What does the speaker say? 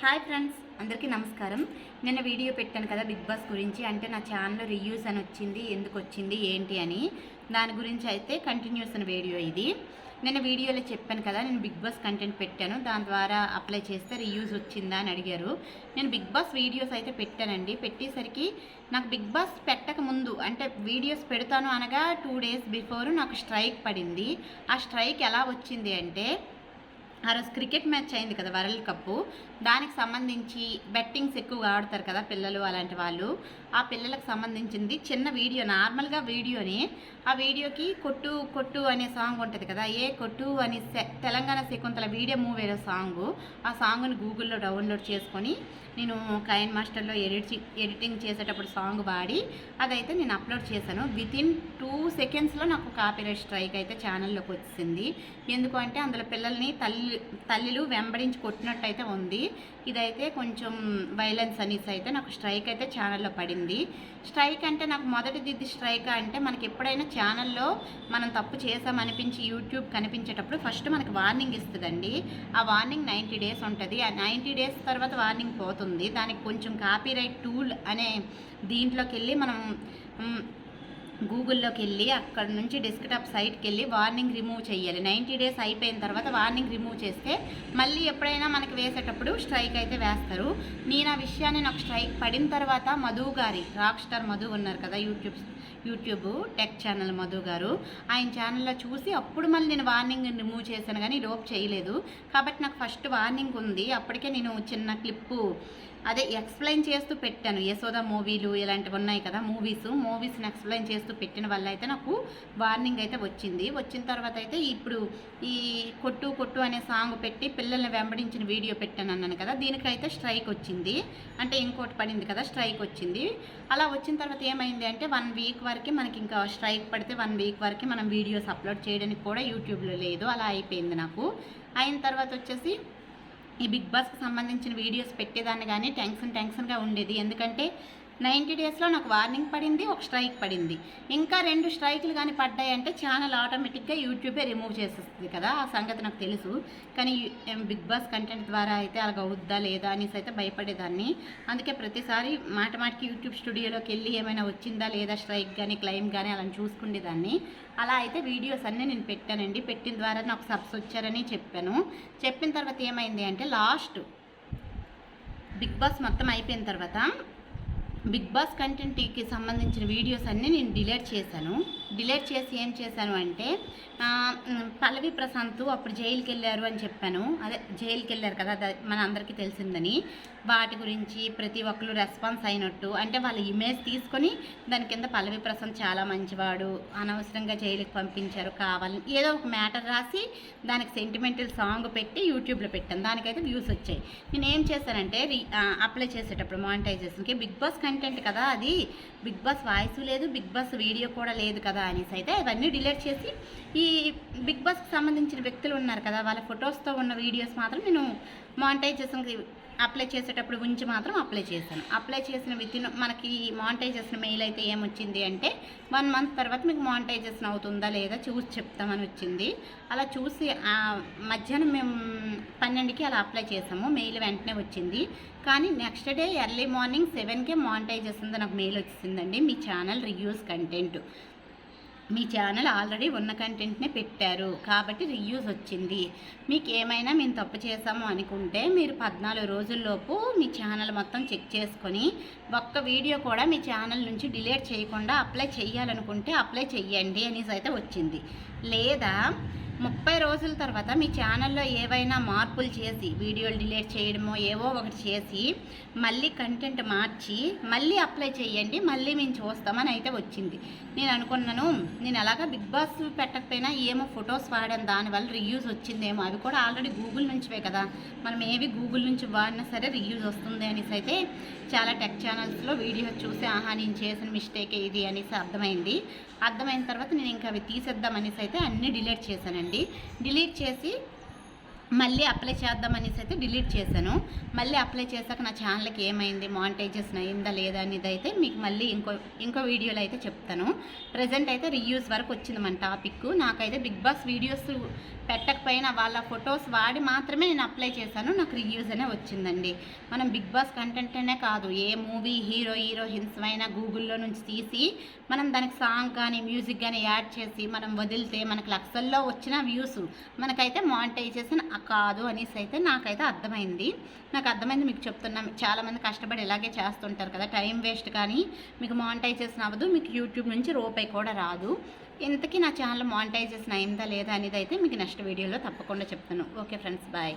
Hi friends అందరికీ నమస్కారం. నిన్న వీడియో పెట్టాను కదా బిగ్ బాస్ గురించి. అంటే నా ఛానల్లో రివ్యూస్ అని వచ్చింది ఎందుకు వచ్చింది ఏంటి అని. దాని గురించి అయితే కంటిన్యూస్ అని వీడియో ఇది. నిన్న వీడియోలో చెప్పాను కదా నేను బిగ్ బాస్ కంటెంట్ పెట్టాను. దాని ద్వారా అప్లై చేస్తే రివ్యూస్ వచ్చిందా అని అడిగారు. నేను బిగ్ బాస్ వీడియోస్ అయితే పెట్టానండి. పెట్టేసరికి నాకు బిగ్ బాస్ పెట్టక ముందు అంటే వీడియోస్ పెడతాను అనగా టూ డేస్ బిఫోర్ నాకు స్ట్రైక్ పడింది. ఆ స్ట్రైక్ ఎలా వచ్చింది అంటే ఆ రోజు క్రికెట్ మ్యాచ్ అయింది కదా వరల్డ్ కప్ దానికి సంబంధించి బెట్టింగ్స్ ఎక్కువగా ఆడతారు కదా పిల్లలు అలాంటి వాళ్ళు. ఆ పిల్లలకు సంబంధించింది చిన్న వీడియో నార్మల్గా వీడియోని. ఆ వీడియోకి కొట్టు కొట్టు అనే సాంగ్ ఉంటుంది కదా ఏ కొట్టు అని సె- తెలంగాణ శకుంతల వీడియో మూవ్ వేరే సాంగ్. ఆ సాంగ్ని గూగుల్లో డౌన్లోడ్ చేసుకొని నేను కైన్ మాస్టర్లో ఎడిట్ ఎడిటింగ్ చేసేటప్పుడు సాంగ్ వాడి అదైతే నేను అప్లోడ్ చేశాను. విత్ ఇన్ టూ సెకండ్స్లో నాకు కాపీరైట్ స్ట్రైక్ అయితే ఛానల్లోకి వచ్చింది. ఎందుకంటే అందులో పిల్లల్ని తల్లి తల్లిలు వెంబడించి కొట్టినట్టయితే ఉంది. ఇదైతే కొంచెం వైలెన్స్ అనేసి అయితే నాకు స్ట్రైక్ అయితే ఛానల్లో పడింది. స్ట్రైక్ అంటే నాకు మొదటిది ఇది స్ట్రైక్ అంటే మనకి ఎప్పుడైనా ఛానల్లో మనం తప్పు చేసామనిపించి యూట్యూబ్ కనిపించేటప్పుడు ఫస్ట్ మనకి వార్నింగ్ ఇస్తుందండి. ఆ వార్నింగ్ నైంటీ డేస్ ఉంటుంది. ఆ నైంటీ డేస్ తర్వాత వార్నింగ్ పోతుంది. దానికి కొంచెం కాపీరైట్ టూల్ అనే దీంట్లోకి వెళ్ళి మనం గూగుల్లోకి వెళ్ళి అక్కడ నుంచి డెస్క్టాప్ సైట్కి వెళ్ళి వార్నింగ్ రిమూవ్ చేయాలి నైంటీ డేస్ అయిపోయిన తర్వాత వార్నింగ్ రిమూవ్ చేస్తే మళ్ళీ ఎప్పుడైనా మనకి వేసేటప్పుడు స్ట్రైక్ అయితే వేస్తారు. నేను ఆ విషయాన్ని నాకు స్ట్రైక్ పడిన తర్వాత మధు గారి రాక్ స్టార్ మధు ఉన్నారు కదా YouTube YouTube tech channel Madhu గారు ఆయన ఛానల్లో చూసి అప్పుడు మళ్ళీ నేను వార్నింగ్ రిమూవ్ చేశాను కానీ లోపు చేయలేదు. కాబట్టి నాకు ఫస్ట్ వార్నింగ్ ఉంది. అప్పటికే నేను చిన్న క్లిప్పు అదే ఎక్స్ప్లెయిన్ చేస్తూ పెట్టాను. యశోద మూవీలు ఇలాంటివి ఉన్నాయి కదా మూవీస్. మూవీస్ని ఎక్స్ప్లెయిన్ చేస్తూ పెట్టిన వల్ల అయితే నాకు వార్నింగ్ అయితే వచ్చింది. వచ్చిన తర్వాత అయితే ఇప్పుడు ఈ కొట్టు కొట్టు అనే సాంగ్ పెట్టి పిల్లల్ని వెంబడించిన వీడియో పెట్టాను అన్నాను కదా దీనికైతే స్ట్రైక్ వచ్చింది. అంటే ఇంకోటి పడింది కదా స్ట్రైక్ వచ్చింది. అలా వచ్చిన తర్వాత ఏమైంది అంటే వన్ వీక్ వరకు మనకి ఇంకా స్ట్రైక్ పడితే వన్ వీక్ వరకు మనం వీడియోస్ అప్లోడ్ చేయడానికి కూడా యూట్యూబ్లో లేదు. అలా అయిపోయింది నాకు. అయిన తర్వాత వచ్చేసి ఈ బిగ్ బాస్కి సంబంధించిన వీడియోస్ పెట్టేదాన్ని కానీ టెన్షన్ టెన్షన్గా ఉండేది. ఎందుకంటే నైంటీ డేస్లో నాకు వార్నింగ్ పడింది ఒక స్ట్రైక్ పడింది. ఇంకా రెండు స్ట్రైక్లు కానీ పడ్డాయి అంటే ఛానల్ ఆటోమేటిక్గా యూట్యూబే రిమూవ్ చేసేస్తుంది కదా ఆ సంగతి నాకు తెలుసు. కానీ బిగ్ బాస్ కంటెంట్ ద్వారా అయితే అలాగ అవుద్దా లేదా అనేసి అయితే భయపడేదాన్ని. అందుకే ప్రతిసారి మాట మాటికి యూట్యూబ్ స్టూడియోలోకి వెళ్ళి ఏమైనా వచ్చిందా లేదా స్ట్రైక్ కానీ క్లెయిమ్ కానీ అలా చూసుకునేదాన్ని అలా అయితే వీడియోస్ అన్నీ నేను పెట్టానండి. పెట్టిన ద్వారా నాకు సబ్స్ వచ్చారని చెప్పాను. చెప్పిన తర్వాత ఏమైంది అంటే లాస్ట్ బిగ్ బాస్ మొత్తం అయిపోయిన తర్వాత బిగ్ బాస్ కంటెంట్కి సంబంధించిన వీడియోస్ అన్నీ నేను డిలీట్ చేశాను. డిలీట్ చేసి ఏం చేశాను అంటే పల్లవి ప్రశాంత్ అప్పుడు జైలుకి వెళ్ళారు అని చెప్పాను. అదే జైలుకి వెళ్ళారు కదా మన అందరికీ తెలిసిందని. వాటి గురించి ప్రతి ఒక్కరు రెస్పాన్స్ అయినట్టు అంటే వాళ్ళ ఇమేజ్ తీసుకొని దాని కింద పల్లవి ప్రశాంత్ చాలా మంచివాడు అనవసరంగా జైలుకి పంపించారు కావాలని ఏదో ఒక మ్యాటర్ రాసి దానికి సెంటిమెంటల్ సాంగ్ పెట్టి యూట్యూబ్లో పెట్టాను. దానికైతే వ్యూస్ వచ్చాయి. నేను ఏం చేశానంటే రీ అప్లై చేసేటప్పుడు మానిటైజేషన్కి బిగ్ బాస్ కంటెంట్ కదా అది. బిగ్ బాస్ వాయిస్ లేదు బిగ్ బాస్ వీడియో కూడా లేదు కదా అనేసి అయితే ఇవన్నీ డిలీట్ చేసి ఈ బిగ్ బాస్కి సంబంధించిన వ్యక్తులు ఉన్నారు కదా వాళ్ళ ఫొటోస్తో ఉన్న వీడియోస్ మాత్రం నేను మానిటైజేషన్కి అప్లై చేసేటప్పుడు ఉంచి మాత్రం అప్లై చేశాను. అప్లై చేసిన వితిన్ మనకి మానిటైజేషన్ మెయిల్ అయితే ఏమొచ్చింది అంటే వన్ మంత్ తర్వాత మీకు మానిటైజేషన్ అవుతుందా లేదా చూసి చెప్తామని వచ్చింది. అలా చూసి మధ్యాహ్నం మేము పన్నెండుకి అలా అప్లై చేసాము మెయిల్ వెంటనే వచ్చింది. కానీ నెక్స్ట్ డే ఎర్లీ మార్నింగ్ సెవెన్కే మానిటైజేషన్ నాకు మెయిల్ వచ్చిందండి మీ ఛానల్ రివ్యూస్ కంటెంట్. మీ ఛానల్ ఆల్రెడీ ఉన్న కంటెంట్నే పెట్టారు. కాబట్టి రివ్యూస్ వచ్చింది. మీకు ఏమైనా మేము తప్పు చేసాము అనుకుంటే మీరు పద్నాలుగు రోజుల్లోపు మీ ఛానల్ మొత్తం చెక్ చేసుకొని ఒక్క వీడియో కూడా మీ ఛానల్ నుంచి డిలీట్ చేయకుండా అప్లై చేయాలనుకుంటే అప్లై చెయ్యండి అనేసి అయితే వచ్చింది. లేదా ముప్పై రోజుల తర్వాత మీ ఛానల్లో ఏవైనా మార్పులు చేసి వీడియోలు డిలీట్ చేయడమో ఏవో ఒకటి చేసి మళ్ళీ కంటెంట్ మార్చి మళ్ళీ అప్లై చేయండి మళ్ళీ మేము చూస్తామని అయితే వచ్చింది. నేను అనుకున్నాను నేను అలాగా బిగ్ బాస్ పెట్టకపోయినా ఏమో ఫొటోస్ వాడాను దానివల్ల రివ్యూస్ వచ్చిందేమో. అవి కూడా ఆల్రెడీ గూగుల్ నుంచివే కదా. మనం ఏవి గూగుల్ నుంచి వాడినా సరే రివ్యూస్ వస్తుంది అనేసి అయితే చాలా టెక్ ఛానల్స్లో వీడియో చూసి ఆహా నేను చేసిన మిస్టేక్ ఇది అనేసి అర్థమైంది. అర్థమైన తర్వాత నేను ఇంకా అవి తీసేద్దాం అనేసి అయితే అన్నీ డిలీట్ చేశానండి. డిలీట్ చేసి మళ్ళీ అప్లై చేద్దామనేసి అయితే డిలీట్ చేశాను. మళ్ళీ అప్లై చేశాక నా ఛానల్కి ఏమైంది మానిటైజేషన్ అయిందా లేదా అనేది అయితే మీకు మళ్ళీ ఇంకో ఇంకో వీడియోలో అయితే చెప్తాను. ప్రజెంట్ అయితే రివ్యూస్ వరకు వచ్చింది మన టాపిక్ నాకైతే బిగ్ బాస్ వీడియోస్ పెట్టకపోయినా వాళ్ళ ఫొటోస్ వాడి మాత్రమే నేను అప్లై చేశాను. నాకు రివ్యూస్ అనే వచ్చిందండి. మనం బిగ్ బాస్ కంటెంట్నే కాదు. ఏ మూవీ హీరో హీరోయిన్స్ అయినా గూగుల్లో నుంచి తీసి మనం దానికి సాంగ్ కానీ మ్యూజిక్ కానీ యాడ్ చేసి మనం వదిలితే మనకు లక్షల్లో వచ్చిన వ్యూస్ మనకైతే మానిటైజేషన్ కాదు అనేసి అయితే నాకైతే అర్థమైంది. నాకు అర్థమైంది మీకు చెప్తున్నాం. చాలామంది కష్టపడి ఇలాగే చేస్తుంటారు కదా టైం వేస్ట్ కానీ మీకు మానిటైజేషన్ అవ్వదు మీకు యూట్యూబ్ నుంచి రూపాయి కూడా రాదు. ఇంతకీ నా ఛానల్ మానిటైజేషన్ అయిందా లేదా అనేది అయితే మీకు నెక్స్ట్ వీడియోలో తప్పకుండా చెప్తాను. Okay friends bye.